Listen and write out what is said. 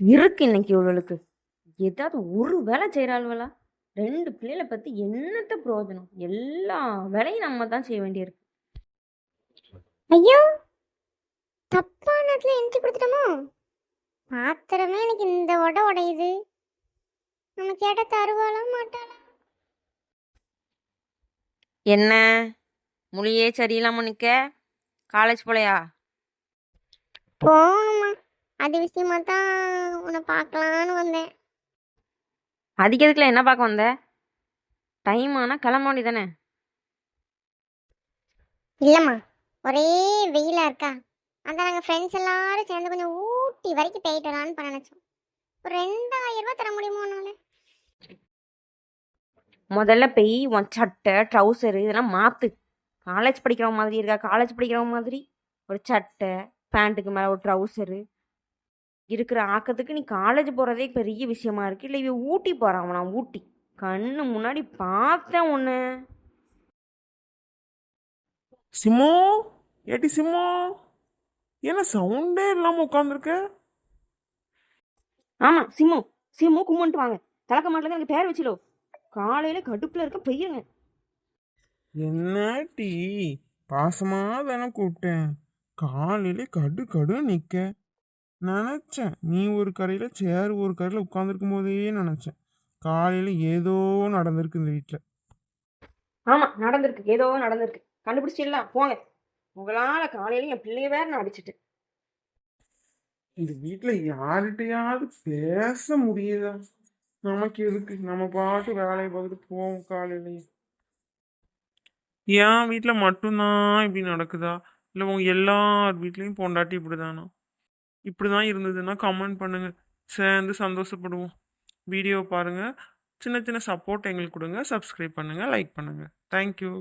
இருக்கு இன்னைக்கு இவளுக்கு. ஏதாவது ஒரு வேலை செய்கிறாள்வலா ரெண்டு பிள்ளைகளை பற்றி என்னத்த பிரயோஜனம் எல்லா வேலையும் நம்ம தான் செய்ய வேண்டியிருக்கு. ஐயோ! தப்பான இடத்துல என்ட்ரி கொடுத்துட்டோமோ? பாத்திரமே எனக்கு இந்த உட உடையுது. நம்ம கேட்ட தருவாளா மாட்டாளா? என்ன? மொழியே சரியில்லாமல் நிற்க காலேஜ் போலையா? போகணுமா. அது விஷயமா தான் உன்னை பார்க்கலான்னு வந்தேன். அதிகத்துக்குள்ள என்ன பார்க்க வந்த? டைம் ஆனால் கிளம்ப வேண்டியதானே இல்லைம்மா ஒரே வெயிலாக இருக்கா? அதான் நாங்கள் ஃப்ரெண்ட்ஸ் எல்லாரும் சேர்ந்து கொஞ்சம் ஊட்டி வரைக்கும் போயிட்டு வரலான்னு பண்ண நினச்சோம். ஒரு ரெண்டாயிரம் தர முடியுமோ உன்னால? முதல்ல போய் உன் சட்டை ட்ரௌசரு இதெல்லாம் மாற்று காலேஜ் படிக்கிறவங்க மாதிரி இருக்கா? காலேஜ் படிக்கிறவங்க மாதிரி? ஒரு சட்டை பேண்ட்டுக்கு மேலே ஒரு ட்ரௌசரு இருக்கிற ஆக்கத்துக்கு நீ காலேஜ் போகிறதே பெரிய விஷயமா இருக்கு. இல்லை இவ ஊட்டி போகிறான் நான் ஊட்டி. கண்ணு முன்னாடி பார்த்தேன் ஒன்று சிம்மு ஏட்டி சிம்மு என்ன சவுண்டே இல்லாம உட்காந்துருக்க ஆமாம் சிம்மு சிம்மு கும்பிட்டு வாங்க. தலக்க மாட்டில் எனக்கு பேர் வச்சிலோ காலையில் கடுப்பில் இருக்க பெய்யுங்க என்ன டீ? பாசமா தானே கூப்பிட்டேன். காலையில கடு கடு நிக்க. நினைச்சேன். நீ ஒரு கரையில சேர் ஒரு கரையில உட்காந்துருக்கும் போதே நினைச்சேன். காலையில ஏதோ நடந்திருக்கு இந்த வீட்டில் ஆமாம் நடந்திருக்கு. ஏதோ நடந்திருக்கு. கண்டுபிடிச்சிடலாம் போங்க. உங்களால் காலையில என் பிள்ளைய வேற நான் அடிச்சிட்டேன். இந்த வீட்டில் யார்கிட்டயாவது பேச முடியுதா? நமக்கு எதுக்கு? நம்ம பாட்டு வேலையை பார்த்துட்டு போவோம் காலையிலேயே. என் வீட்டில் மட்டும்தான் இப்படி நடக்குதா? இல்லை உங்க எல்லார் வீட்லேயும் பொண்டாட்டி இப்படிதானா? இப்படி தான் இருந்ததுன்னா கமெண்ட் பண்ணுங்கள் சேர்ந்து சந்தோஷப்படுவோம். வீடியோ பாருங்கள் சின்ன சின்ன சப்போர்ட் எங்களுக்கு கொடுங்க. சப்ஸ்கிரைப் பண்ணுங்கள் லைக் பண்ணுங்கள் தேங்க்யூ